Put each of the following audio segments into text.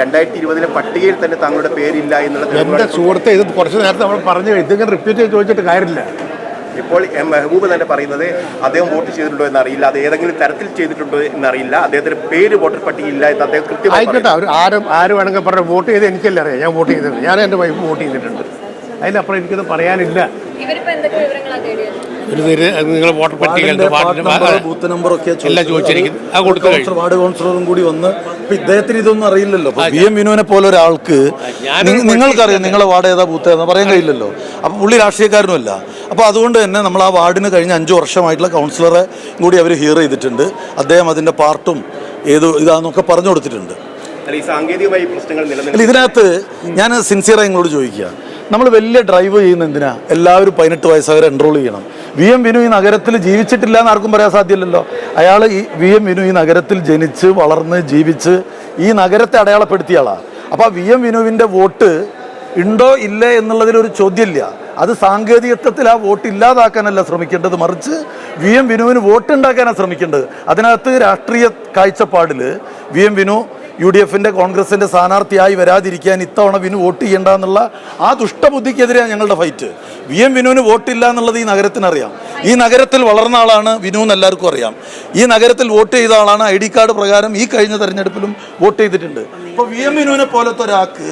രണ്ടായിരത്തി ഇരുപതിലെ പട്ടികയിൽ തന്നെ താങ്കളുടെ പേരില്ല എന്നുള്ള എന്റെ സുഹൃത്ത് ഇത് കുറച്ച് നേരത്തെ നമ്മൾ പറഞ്ഞു ഇതിങ്ങനെ റിപ്പീറ്റ് ചെയ്ത് ചോദിച്ചിട്ട് കാര്യമില്ല. ഇപ്പോൾ എം മെഹബൂബ് തന്നെ പറയുന്നത് അദ്ദേഹം വോട്ട് ചെയ്തിട്ടുണ്ടോ എന്നറിയില്ല അത് ഏതെങ്കിലും തരത്തിൽ ചെയ്തിട്ടുണ്ടോ എന്നറിയില്ല അദ്ദേഹത്തിന്റെ പേര് വോട്ടർ പട്ടികയില്ല എന്ന് അദ്ദേഹം കൃത്യമായിട്ട് ആയിക്കോട്ടെ അവർ ആരും ആര് വേണമെങ്കിൽ പറഞ്ഞു വോട്ട് ചെയ്ത് എനിക്കല്ലേ അറിയാം. ഞാൻ വോട്ട് ചെയ്തിട്ടുണ്ട് ഞാൻ എന്റെ വൈഫ് വോട്ട് ചെയ്തിട്ടുണ്ട്. അതിലപ്പുറം എനിക്കൊന്നും പറയാനില്ല. നിങ്ങൾ വോട്ടർ ബൂത്ത് നമ്പർ ഒക്കെ എല്ലാം വാർഡ് കൗൺസിലറും കൂടി വന്ന് ഇപ്പൊ ഇദ്ദേഹത്തിന് ഇതൊന്നും അറിയില്ലല്ലോ. വി എം വിനുവിനെ പോലെ ഒരാൾക്ക് നിങ്ങൾക്കറിയാം നിങ്ങളെ വാർഡ് ഏതാ ബൂത്ത് എന്ന് പറയാൻ കഴിയില്ലല്ലോ. അപ്പൊ പുള്ളി രാഷ്ട്രീയക്കാരനുമല്ല. അപ്പൊ അതുകൊണ്ട് തന്നെ നമ്മൾ ആ വാർഡിന് കഴിഞ്ഞ അഞ്ചു വർഷമായിട്ടുള്ള കൗൺസിലറെ കൂടി അവർ ഹിയർ ചെയ്തിട്ടുണ്ട്. അദ്ദേഹം അതിന്റെ പാർട്ടും ഏത് ഇതാന്നൊക്കെ പറഞ്ഞു കൊടുത്തിട്ടുണ്ട്. അല്ല ഇതിനകത്ത് ഞാൻ സിൻസിയറായി നിങ്ങളോട് ചോദിക്കുക. നമ്മൾ വലിയ ഡ്രൈവ് ചെയ്യുന്ന എന്തിനാ? എല്ലാവരും പതിനെട്ട് വയസ്സുകാരെ എൻറോൾ ചെയ്യണം. വി എം വിനു ഈ നഗരത്തിൽ ജീവിച്ചിട്ടില്ല എന്ന് ആർക്കും പറയാൻ സാധ്യമല്ലല്ലോ അയാൾ ഈ വി എം വിനു ഈ നഗരത്തിൽ ജനിച്ച് വളർന്ന് ജീവിച്ച് ഈ നഗരത്തെ അടയാളപ്പെടുത്തിയ ആളാണ് അപ്പോൾ വി എം വിനുവിന്റെ വോട്ട് ഉണ്ടോ ഇല്ലേ എന്നുള്ളതിലൊരു ചോദ്യമില്ല. അത് സാങ്കേതികത്വത്തിൽ ആ വോട്ട് ഇല്ലാതാക്കാനല്ല ശ്രമിക്കേണ്ടത്. മറിച്ച് വി എം വിനുവിന് വോട്ട് ഉണ്ടാക്കാനാണ് ശ്രമിക്കേണ്ടത്. അതിനകത്ത് രാഷ്ട്രീയ കാഴ്ചപ്പാടിൽ V M Vinu U D എഫിന്റെ കോൺഗ്രസിന്റെ സ്ഥാനാർത്ഥിയായി വരാതിരിക്കാൻ ഇത്തവണ വിനു വോട്ട് ചെയ്യേണ്ട എന്നുള്ള ആ ദുഷ്ടബുദ്ധിക്കെതിരെയാണ് ഞങ്ങളുടെ ഫൈറ്റ്. വി എം വിനുവിന് വോട്ടില്ല എന്നുള്ളത് ഈ നഗരത്തിനറിയാം. ഈ നഗരത്തിൽ വളർന്ന ആളാണ് വിനു എന്ന് എല്ലാവർക്കും അറിയാം. ഈ നഗരത്തിൽ വോട്ട് ചെയ്ത ആളാണ് ഐ ഡി കാർഡ് പ്രകാരം ഈ കഴിഞ്ഞ തെരഞ്ഞെടുപ്പിലും വോട്ട് ചെയ്തിട്ടുണ്ട്. ഇപ്പോൾ വി എം വിനുവിനെ പോലത്തെ ഒരാൾക്ക്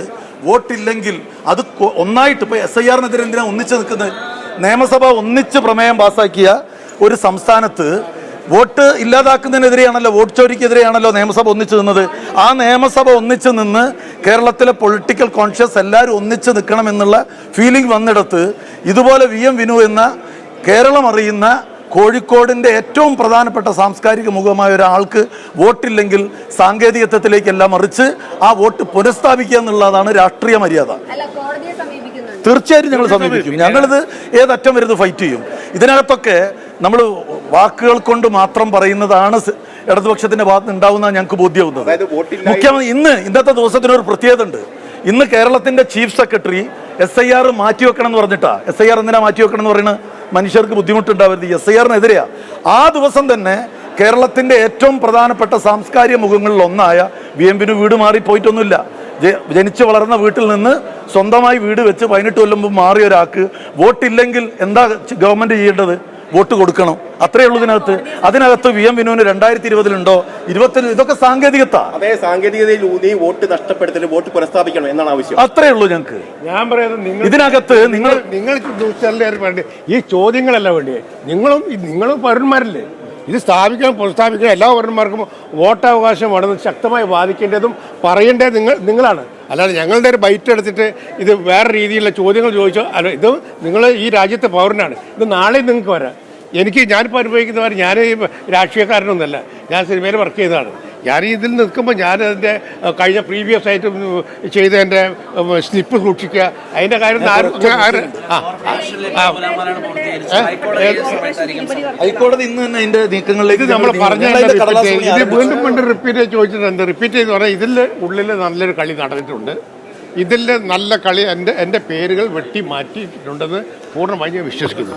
വോട്ടില്ലെങ്കിൽ അത് ഒന്നായിട്ട് ഇപ്പോൾ എസ് ഐ ആറിനെതിരെ എന്തിനാണ് ഒന്നിച്ച് നിൽക്കുന്നത്? നിയമസഭ ഒന്നിച്ച് പ്രമേയം പാസ്സാക്കിയ ഒരു സംസ്ഥാനത്ത് വോട്ട് ഇല്ലാതാക്കുന്നതിനെതിരെയാണല്ലോ വോട്ട് ചോരിക്കെതിരെയാണല്ലോ നിയമസഭ ഒന്നിച്ചു നിന്നത്. ആ നിയമസഭ ഒന്നിച്ചു നിന്ന് കേരളത്തിലെ പൊളിറ്റിക്കൽ കോൺഷ്യസ് എല്ലാവരും ഒന്നിച്ച് നിൽക്കണം എന്നുള്ള ഫീലിംഗ് വന്നിടത്ത് ഇതുപോലെ വി എം വിനു എന്ന കേരളം അറിയുന്ന കോഴിക്കോടിന്റെ ഏറ്റവും പ്രധാനപ്പെട്ട സാംസ്കാരിക മുഖമായ ഒരാൾക്ക് വോട്ടില്ലെങ്കിൽ സാങ്കേതികത്വത്തിലേക്കെല്ലാം മറിച്ച് ആ വോട്ട് പുനഃസ്ഥാപിക്കുക എന്നുള്ളതാണ് രാഷ്ട്രീയ മര്യാദ. തീർച്ചയായിട്ടും ഞങ്ങൾ സമീപിക്കും. ഞങ്ങളിത് ഏതറ്റം വരുന്നത് ഫൈറ്റ് ചെയ്യും. ഇതിനകത്തൊക്കെ നമ്മൾ വാക്കുകൾ കൊണ്ട് മാത്രം പറയുന്നതാണ് ഇടതുപക്ഷത്തിന്റെ ഭാഗത്ത് ഉണ്ടാവുന്ന ഞങ്ങൾക്ക് ബോധ്യമാവുന്നത് മുഖ്യമന്ത്രി ഇന്ന് ഇന്നത്തെ ദിവസത്തിന് ഒരു പ്രത്യേകത ഉണ്ട്. ഇന്ന് കേരളത്തിന്റെ chief secretary S I R മാറ്റി വെക്കണം എന്ന് പറഞ്ഞിട്ടാ. എസ് ഐ ആർ എന്തിനാ മാറ്റി വെക്കണം എന്ന് പറയുന്നത്? മനുഷ്യർക്ക് ബുദ്ധിമുട്ടുണ്ടാവരുത്. എസ് ഐ ആറിനെതിരെയാ ആ ദിവസം തന്നെ കേരളത്തിന്റെ ഏറ്റവും പ്രധാനപ്പെട്ട സാംസ്കാരിക മുഖങ്ങളിൽ ഒന്നായ വി എം പിന് വീട് മാറി പോയിട്ടൊന്നുമില്ല ജനിച്ചു വളർന്ന വീട്ടിൽ നിന്ന് സ്വന്തമായി വീട് വെച്ച് പതിനെട്ട് കൊല്ലുമ്പോൾ മാറിയ ഒരാൾക്ക് വോട്ടില്ലെങ്കിൽ എന്താ ഗവൺമെന്റ് ചെയ്യേണ്ടത്? വോട്ട് കൊടുക്കണം. അത്രേ ഉള്ളൂ ഇതിനകത്ത്. അതിനകത്ത് വി എം വിനുവിന് രണ്ടായിരത്തി ഇരുപതിലുണ്ടോ ഇരുപത്തി ഇതൊക്കെ സാങ്കേതികത്താ. അതെ സാങ്കേതികതയിൽ ഊന്നി വോട്ട് നഷ്ടപ്പെടുത്തൽ വോട്ട് പുനഃസ്ഥാപിക്കണം എന്നാണ് ആവശ്യം. അത്രേ ഉള്ളൂ ഞങ്ങൾക്ക് ഞാൻ പറയുന്നത് നിങ്ങൾ ഇതിനകത്ത് നിങ്ങൾ നിങ്ങൾ ഈ ചോദ്യങ്ങളല്ല വേണ്ടി നിങ്ങളും നിങ്ങളും പൗരന്മാരല്ലേ? ഇത് സ്ഥാപിക്കാൻ പുനഃസ്ഥാപിക്കാൻ എല്ലാ പൗരന്മാർക്കും വോട്ടവകാശം വേണമെന്ന് ശക്തമായി വാദിക്കേണ്ടതും പറയേണ്ടത് നിങ്ങൾ നിങ്ങളാണ്. അല്ലാതെ ഞങ്ങളുടെ ഒരു ബൈറ്റ് എടുത്തിട്ട് ഇത് വേറെ രീതിയിലുള്ള ചോദ്യങ്ങൾ ചോദിച്ചോ അല്ല ഇത് നിങ്ങൾ ഈ രാജ്യത്തെ പൗരനാണ്. ഇത് നാളെ നിങ്ങൾക്ക് വരാം. എനിക്ക് ഞാനിപ്പോൾ അനുഭവിക്കുന്നവർ ഞാൻ രാഷ്ട്രീയക്കാരനൊന്നുമല്ല. ഞാൻ സിനിമയിൽ വർക്ക് ചെയ്തതാണ്. ഞാൻ ഇതിൽ നിൽക്കുമ്പോൾ ഞാൻ അതിന്റെ കഴിഞ്ഞ പ്രീവിയസ് ആയിട്ട് ചെയ്ത എന്റെ സ്ലിപ്പ് സൂക്ഷിക്കുക. അതിന്റെ കാര്യം ആ, ഹൈക്കോടതി ഇന്ന് തന്നെ അതിന്റെ നീക്കങ്ങളിലേക്ക് നമ്മൾ പറഞ്ഞത് പറഞ്ഞ ഇത് വീണ്ടും വീണ്ടും റിപ്പീറ്റ് ചോദിച്ചിട്ടുണ്ട്. റിപ്പീറ്റ് ചെയ്ത് പറഞ്ഞാൽ ഇതിൽ ഉള്ളിൽ നല്ലൊരു കളി നടന്നിട്ടുണ്ട്. ഇതിൽ നല്ല കളി എന്റെ എന്റെ പേരുകൾ വെട്ടി മാറ്റിയിട്ടുണ്ടെന്ന് പൂർണമായി ഞാൻ വിശ്വസിക്കുന്നു.